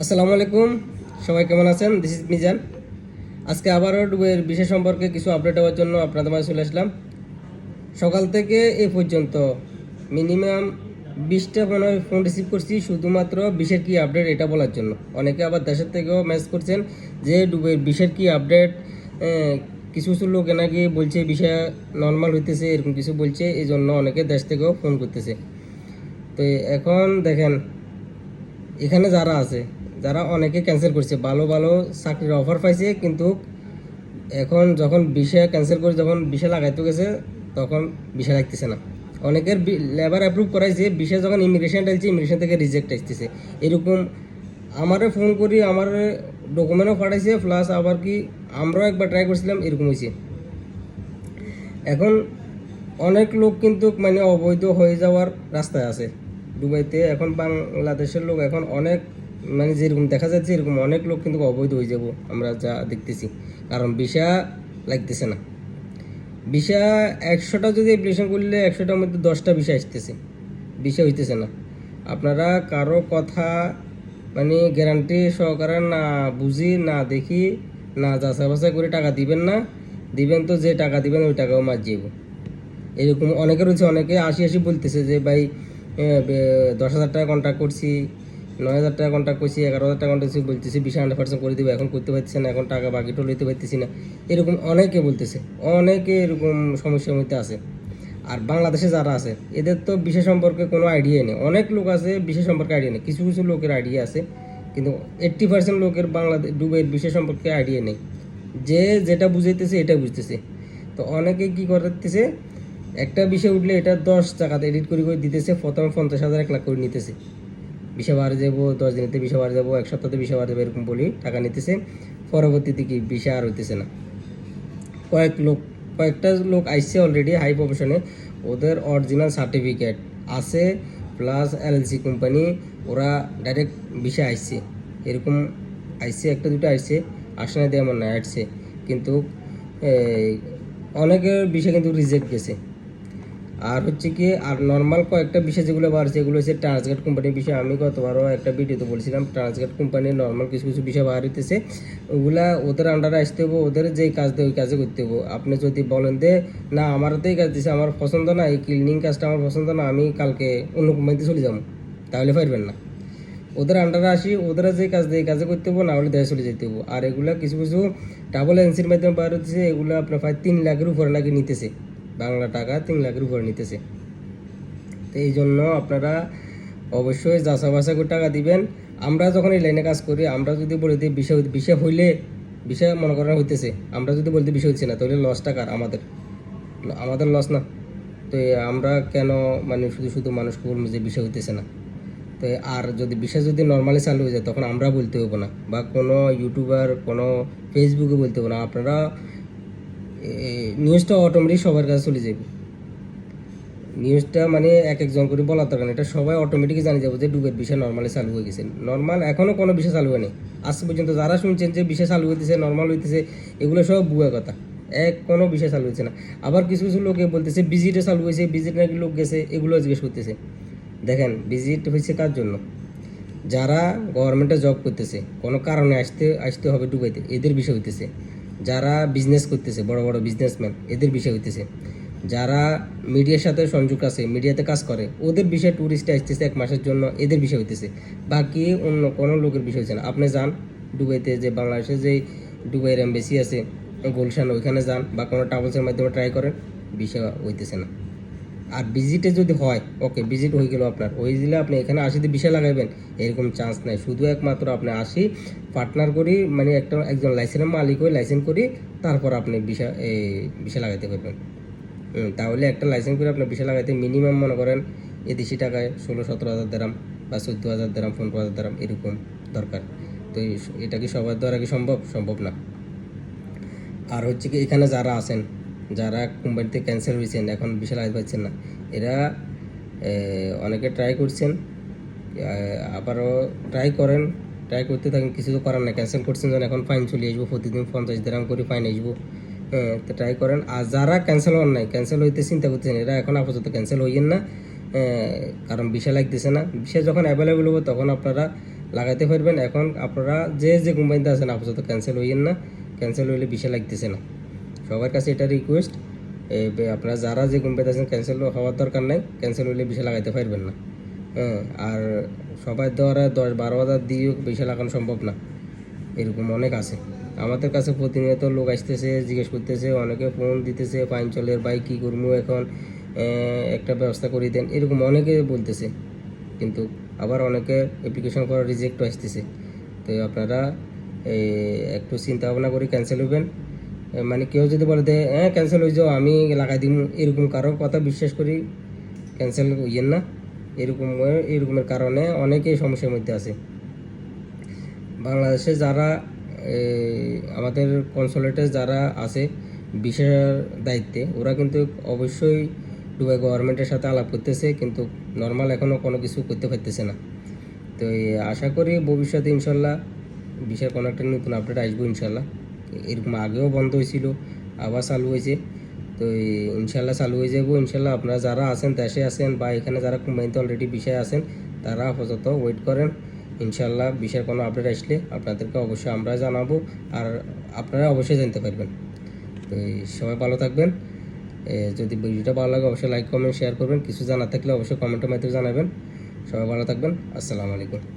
আসসালামু আলাইকুম। সবাই কেমন আছেন? দিস ইজ মিজান আজকে আবারও ডুবের বিশেষ সম্পর্কে কিছু আপডেট হওয়ার জন্য আপনাদের মাঝে চলে আসলাম। সকাল থেকে এ পর্যন্ত মিনিমাম বিশটা মনে হয় ফোন রিসিভ করছি, শুধুমাত্র বিশের কি আপডেট এটা বলার জন্য। অনেকে আবার দেশের থেকেও মেসেজ করছেন যে ডুবের বিশের কি আপডেট কিছু কিছু লোক নাকি বলছে বিষয় নর্মাল হইতেছে, এরকম কিছু বলছে এই জন্য অনেকে দেশ থেকেও ফোন করতেছে। তো এখন দেখেন, এখানে যারা আছে যারা অনেকে ক্যান্সেল করছে, ভালো ভালো চাকরির অফার পাইছে, কিন্তু এখন যখন বিষয় ক্যান্সেল করে যখন বিষয় লাগাইতে গেছে, তখন বিষয় লাগতেছে না। অনেকের লেবার অ্যাপ্রুভ করাইছে, বিষয় যখন ইমিগ্রেশন ডালছে ইমিগ্রেশন থেকে রিজেক্ট আসতেছে। এরকম আমারে ফোন করি, আমার ডকুমেন্টও পাঠাইছে প্লাস আবার কি আমরাও একবার ট্রাই করছিলাম, এরকম হয়েছে এখন অনেক লোক কিন্তু মানে অবৈধ হয়ে যাওয়ার রাস্তায় আছে। দুবাইতে এখন বাংলাদেশের লোক এখন অনেক মানে যেরকম দেখা যাচ্ছে এরকম অনেক লোক কিন্তু অবৈধ হয়ে যাব আমরা যা দেখতেছি। কারণ ভিসা লাগতেছে না। ভিসা একশোটা যদি অ্যাপ্লিকেশন করলে একশোটার মধ্যে দশটা ভিসা আসতেছে। ভিসা হইতেছে না। আপনারা কারও কথা মানে গ্যারান্টি সহকারে না বুঝি, না দেখি, না যাচাই বাছাই করে টাকা দিবেন না। দিবেন তো যে টাকা দিবেন ওই টাকাও মার যাব এরকম অনেকে রয়েছে, অনেকে আশি আশি বলতেছে যে, ভাই দশ হাজার টাকা কন্ট্যাক্ট করছি। নয় হাজার টাকা কন্ট্যাক্ট করছি, এগারো হাজার টাকা কন্ট্যাক্ট করছি, বলতেছি বিশ হান্ড্রেড পার্সেন্ট করে দেবো, এখন করতে পারতেছি না, এখন টাকা বাকিটা লইতে পারতেছি না। এরকম অনেকে বলতেছে, অনেকে এরকম সমস্যার মধ্যে আছে। আর বাংলাদেশে যারা আছে, এদের তো বিশেষ সম্পর্কে কোনো আইডিয়া নেই। অনেক লোক আছে বিশেষ সম্পর্কে আইডিয়া নেই। কিছু কিছু লোকের আইডিয়া আছে, কিন্তু এইট্টি পার্সেন্ট লোকের বাংলাদেশ ডুবের বিশেষ সম্পর্কে আইডিয়া নেই। যে যেটা বুঝাইতেছে, এটা বুঝতেছে। তো অনেকে কি করতেছে, একটা বিষয় উঠলে এটা দশ টাকাতে এডিট করে করে দিতেছে, প্রথমে পঞ্চাশ হাজার, এক লাখ করে নিতেছে। বিশে বার যাব, দশ দিনেতে বিশে বার যাব, এক সপ্তাহতে বিশে বার যাব, এরকম বলি, টাকা নিতেছে। পরবর্তীতে কি বিশে আর হইতেছে না। কয়েক লোক, কয়েকটা লোক আইসছে অলরেডি হাই প্রফেশনে ওদের অরিজিনাল সার্টিফিকেট আছে প্লাস এলএলসি কোম্পানি ওরা ডাইরেক্ট বিষে আইসছে এরকম আইসছে একটা দুটো আইসছে আসে না, দিয়ে আমার না আসছে কিন্তু অনেকের বিষয় কিন্তু রিজেক্ট গেছে। আর হচ্ছে কি, আর নর্মাল কয়েকটা বিষয় যেগুলো বাড়ছে এগুলো হচ্ছে ট্রান্সগেট কোম্পানির বিষয়। আমি গতবারও একটা ভিডিওতে বলছিলাম ট্রান্সগেট কোম্পানির নর্মাল কিছু কিছু বিষয় বার হইতেছে ওগুলা ওদের আন্ডারে আসতে হব ওদের যেই কাজ দেয়, ওই কাজে করতে হব আপনি যদি বলেন যে, না আমার তো এই কাজ দিছে, আমার পছন্দ না, এই ক্লিনিং কাজটা আমার পছন্দ না, আমি কালকে অন্য কোম্পানিতে চলে যাব, তাহলে পারবেন না। ওদের আন্ডারে আসি, ওদের যে কাজ দেয় কাজে করতে হব না হলে দেশে চলে যেতে হব আর এগুলা কিছু কিছু ডাবল এনসির মাধ্যমে বার হচ্ছে এগুলো আপনার প্রায় তিন লাখের উপরে নাকি নিতেছে। বাংলা টাকা তিন লাখের উপরে নিতেছে। তো এই জন্য আপনারা অবশ্যই যাচা বাছা করে টাকা দিবেন। আমরা যখন এই লাইনে কাজ করি, আমরা যদি বলে দিই বিষয় বিষয় হইলে, বিষয় মনে করেন হইতেছে, আমরা যদি বলতে বিষয় হচ্ছে না, তাহলে লস টাকার আমাদের। আমাদের লস না। তো আমরা কেন মানে শুধু শুধু মানুষকে বলব যে বিষয় হইতেছে না? তো আর যদি বিষয় যদি নর্মালি চালু হয়ে যায়, তখন আমরা বলতে হব না। বা কোনো ইউটিউবার কোনো ফেসবুকে বলতে হব না। আপনারা নিউজটা অটোমেটিক সবার কাছে চলে যাবে। নিউজটা মানে এক একজন করে বলার দরকার এটা সবাই অটোমেটিক জানে যাব যে ডুবের বিষয় নর্মালি চালু হয়ে গেছে। নর্মাল এখনও কোনো বিষয় চালু হয়নি। আজ পর্যন্ত যারা শুনছেন যে বিষয় চালু হইতেছে নর্মাল হইতেছে, এগুলো সব বুয়া কথা। এক কোনো বিষয় চালু হচ্ছে না। আবার কিছু কিছু লোকে বলতেছে ভিজিটে চালু হয়েছে ভিজিট নাকি লোক গেছে, এগুলো জিজ্ঞেস করতেছে। দেখেন ভিজিট হয়েছে কার জন্য? যারা গভর্নমেন্টে জব করতেছে, কোনো কারণে আসতে আসতে হবে ডুবাইতে, এদের বিষয় হইতেছে। যারা বিজনেস করতেছে, বড় বড় বিজনেসম্যান এদের বিষয় হইতেছে। যারা মিডিয়ার সাথে সংযোগ আছে মিডিয়াতে কাজ করে, ওদের বিষয়ে ট্যুরিস্ট আসতেছে এক মাসের জন্য, এদের বিষয় হইতেছে। বাকি অন্য কোনো লোকের বিষয় হচ্ছে না। আপনি যান, দুবাইতে যে বাংলাদেশে যে দুবাইয়ের এম্বাসি আছে, গুলশান, ওইখানে যান বা কোনো ট্রাভেলসের মাধ্যমে ট্রাই করেন, বিষয় হইতেছে না। আর ভিজিটে যদি হয় ওকে ভিজিট হয়ে গেল আপনার। ওই দিলে আপনি এখানে আশিতে বিষয় লাগাইবেন। এরকম চান্স নাই। শুধু একমাত্র আপনি আসি পার্টনার করি মানে একটা একজন লাইসেন্সের মালিক হয়ে লাইসেন্স করি, তারপর আপনি বিষয় এই বিষয় লাগাইতে পারবেন। তাহলে একটা লাইসেন্স করে আপনার বিষয় লাগাইতে মিনিমাম মনে করেন এদেশি টাকায় ষোলো, সতেরো হাজার দেরাম বা চোদ্দ হাজার দেরাম পনেরো হাজার দেরাম এরকম দরকার। তো এটা কি সবার দ্বারা কি সম্ভব? সম্ভব না। আর হচ্ছে কি এখানে যারা আছেন যারা কোম্পানিতে ক্যান্সেল হয়েছেন, এখন বিশাল আয় পাচ্ছেন না। এরা অনেকে ট্রাই করছেন আবারও ট্রাই করেন ট্রাই করতে থাকেন, কিছু তো করার না ক্যান্সেল করছেন যখন, এখন ফাইন চলে আসব, প্রতিদিন পঞ্চাশ দেরাম করে ফাইন আসব। হ্যাঁ তো ট্রাই করেন। আর যারা ক্যান্সেল হন নাই ক্যান্সেল হইতে চিন্তা করতেছেন, এরা এখন আপাতত ক্যান্সেল হইয়েন না কারণ বিষয় লাগতেছে না। বিষয় যখন অ্যাভেলেবেল হবে, তখন আপনারা লাগাইতে পারবেন। এখন আপনারা যে যে কোম্পানিতে আছেন, আপাতত ক্যান্সেল হইয়েন না। ক্যান্সেল হইলে বিষয় লাগতেছে না। সবার কাছে এটা রিকোয়েস্ট আপনারা যারা যে কোম্পানিতে আছেন ক্যান্সেল হওয়ার দরকার নাই ক্যান্সেল হলে বিষয় লাগাইতে পারবেন না। হ্যাঁ আর সবাই দ্বারা দশ বারো হাজার দিয়েও বিষয় লাগানো সম্ভব না। এরকম অনেক আছে। আমাদের কাছে প্রতিনিয়ত লোক আসতেছে জিজ্ঞেস করতেছে অনেকে ফোন দিতেছে পাইন চলের ভাই কী করব এখন একটা ব্যবস্থা করে দেন এরকম অনেকে বলতেছে। কিন্তু আবার অনেকে অ্যাপ্লিকেশন করা রিজেক্ট আসতেছে। তো আপনারা একটু চিন্তা ভাবনা করে ক্যান্সেল হইবেন এ, মানে কেউ যদি বলে দে হ্যাঁ ক্যান্সেল হয়ে যাও, আমি লাগাই দিব এরকম কারোর কথা বিশ্বাস করি ক্যান্সেল হইয়েন না। এরকম এরকমের কারণে অনেকেই সমস্যার মধ্যে আছে। বাংলাদেশে যারা আমাদের কনসুলেটে যারা আছে, বিশেষ দায়িত্বে, ওরা কিন্তু অবশ্যই দুবাই গভর্নমেন্টের সাথে আলাপ করতেছে, কিন্তু নর্মাল এখনও কোনো কিছু করতে পারতেছে না। তো আশা করি ভবিষ্যতে ইনশাল্লাহ বিশেষ কোনো একটা নতুন আপডেট আসব ইনশাল্লাহ। এরকম আগেও বন্ধ হয়েছিল, আবার চালু হয়েছে। তো ইনশাল্লাহ চালু হয়ে যাব। ইনশাল্লাহ আপনারা যারা আছেন, দেশে আছেন বা এখানে যারা কোম্পানিতে অলরেডি বিষয় আছেন, তারা আপাতত ওয়েট করেন। ইনশাল্লাহ বিষয়ের কোনো আপডেট আসলে আপনাদেরকে অবশ্যই আমরা জানাব আর আপনারা অবশ্যই জানতে পারবেন। তো সবাই ভালো থাকবেন। যদি ভিডিওটা ভালো লাগে অবশ্যই লাইক কমেন্ট শেয়ার করবেন। কিছু জানা থাকলে অবশ্যই কমেন্টের মাধ্যমে জানাবেন। সবাই ভালো থাকবেন। আসসালামু আলাইকুম।